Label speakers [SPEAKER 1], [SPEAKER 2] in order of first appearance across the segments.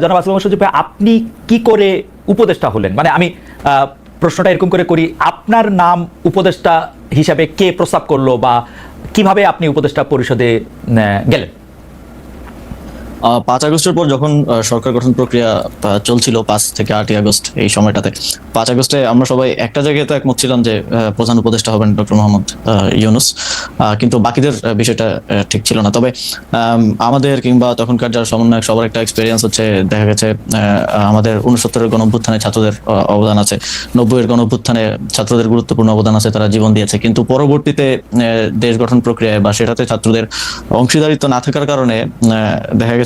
[SPEAKER 1] জনাব আসলাম সজীব আপনি কি করে উপদেষ্টা হলেন? মানে আমি প্রশ্নটা এরকম করে করি, আপনার নাম উপদেষ্টা হিসাবে কে প্রস্তাব করল বা কীভাবে আপনি উপদেষ্টা পরিষদে গেলেন?
[SPEAKER 2] পাঁচ আগস্টের পর যখন সরকার গঠন প্রক্রিয়া চলছিল পাঁচ থেকে আটই আগস্ট এই সময়টাতে, পাঁচ আগস্টে আমরা সবাই একটা জায়গায় তো একমত ছিলাম যে প্রধান উপদেষ্টা হবেন ডক্টর মোহাম্মদ ইউনুস। কিন্তু বাকিদের বিষয়টা ঠিক ছিল না। তবে আমাদের কিংবা তখনকার যারা সমন্বয়ক, সবার একটা এক্সপিরিয়েন্স হচ্ছে, দেখা গেছে আমাদের উনসত্তরের গণ অভ্যুত্থানে ছাত্রদের অবদান আছে। নব্বইয়ের গণ অভ্যুত্থানে ছাত্রদের গুরুত্বপূর্ণ অবদান আছে, তারা জীবন দিয়েছে। কিন্তু পরবর্তীতে দেশ গঠন প্রক্রিয়ায় বা সেটাতে ছাত্রদের অংশীদারিত্ব না থাকার কারণে দেখা গেছে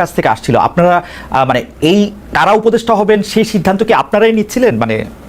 [SPEAKER 1] কাছ থেকে আসছিল। আপনারা মানে এই কারা উপদেষ্টা হবেন সেই সিদ্ধান্ত কি আপনারাই নিচ্ছিলেন? মানে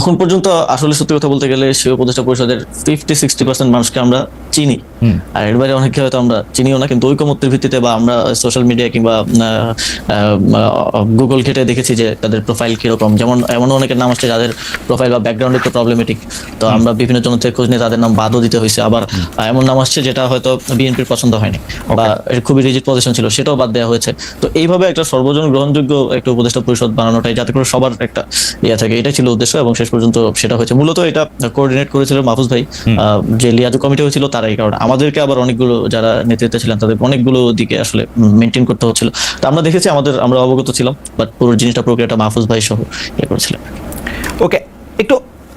[SPEAKER 2] এখন পর্যন্ত আসলে সত্যি কথা বলতে গেলে সে উপদেষ্টা পরিষদের ফিফটি সিক্সটি পার্সেন্ট মানুষকে আমরা চিনি। আর এর বাইরে অনেকে হয়তো আমরা চিনিও না কিন্তু ঐকমত্যের ভিত্তিতে বা আমরা সোশ্যাল মিডিয়া কিংবা গুগল ঘেটে দেখেছি যে তাদের প্রোফাইল কীরকম। যেমন এমন অনেকের নাম আসছে যাদের প্রোফাইল বা ব্যাকগ্রাউন্ড একটু প্রবলেমেটিক তো আমরা বিভিন্ন জন থেকে খোঁজ নিয়ে তাদের নাম বাদও দিতে হয়েছে। আবার এমন নাম আসছে যেটা হয়তো বিএনপির পছন্দ হয়নি বা এর খুবই রিজিট পজিশন ছিল সেটাও বাদ দেওয়া হয়েছে। তো এইভাবে একটা সর্বজন গ্রহণযোগ্য একটা উপদেষ্টা পরিষদ বানানোটাই যাতে করে সবার একটা ইয়ে থাকে এটাই ছিল উদ্দেশ্য এবং শেষ পর্যন্ত সেটা হয়েছে। মূলত এটা কোঅর্ডিনেট করেছিল মাহফুজ ভাই। আহ, যে লিয়াজু কমিটি হয়েছিল তারাই কারণ। আমাদেরকে আবার অনেকগুলো যারা নেতৃত্বে ছিলেন তাদের অনেকগুলো দিকে আসলে মেনটেন করতে হচ্ছিল। তো আমরা দেখেছি আমাদের আমরা অবগত ছিলাম বাট পুরো জিনিসটা প্রক্রিয়াটা মাহফুজ ভাই সহ ইয়ে করেছিলেন।
[SPEAKER 1] ওকে একটু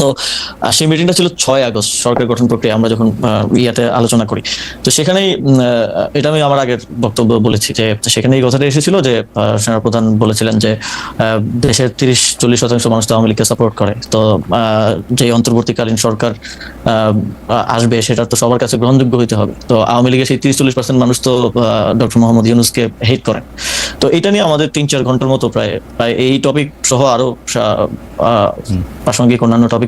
[SPEAKER 2] তো সেই মিটিংটা ছিল ছয় আগস্ট সরকার গঠন প্রক্রিয়া আমরা যখন ইয়াতে আলোচনা করি। তো সেখানেই এটা আমি আমার আগের বক্তব্য বলেছি যে সেখানে এই কথাটা এসেছিল যে সেনাপ্রধান বলেছিলেন যে দেশের তিরিশ চল্লিশ শতাংশ মানুষ তো আওয়ামী লীগকে সাপোর্ট করে। তো যে অন্তর্বর্তীকালীন সরকার আসবে সেটা তো সবার কাছে গ্রহণযোগ্য হইতে হবে। তো আওয়ামী লীগের সেই তিরিশ চল্লিশ পার্সেন্ট মানুষ তো ডক্টর মোহাম্মদ ইউনুসকে হেট করেন। তো এটা নিয়ে আমাদের তিন চার ঘণ্টার মতো প্রায় প্রায় এই টপিক সহ আরও প্রাসঙ্গিক অন্যান্য টপিক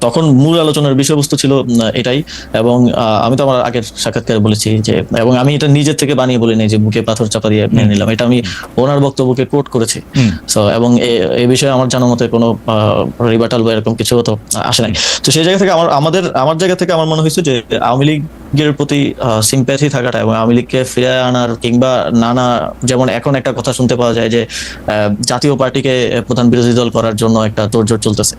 [SPEAKER 2] তখন মূল আলোচনার বিষয়বস্তু ছিল এটাই। এবং আমি তো আমার আগের সাক্ষাৎকারে বলেছি যে এবং আমি এটা নিজের থেকে বানিয়ে বলিনি যে বুকে পাথর চাপা দিয়ে মেনে নিলাম। এটা আমি ওনার বক্তব্যকে কোট করেছি। সো এবং এই বিষয়ে আমার জানার মতে কোনো রিবাটাল বা এরকম কিছু তো আসে নাই। তো সেই জায়গা থেকে আমার আমাদের আমার জায়গা থেকে আমার মনে হয়েছে যে আওয়ামী লীগের প্রতি সিম্প্যাথি থাকাটা এবং আওয়ামী লীগকে ফিরে আনার কিংবা নানা যেমন এখন একটা কথা শুনতে পাওয়া যায় যে আহ, জাতীয় পার্টিকে প্রধান বিরোধী দল করার জন্য একটা তোড়জোড় চলতেছে।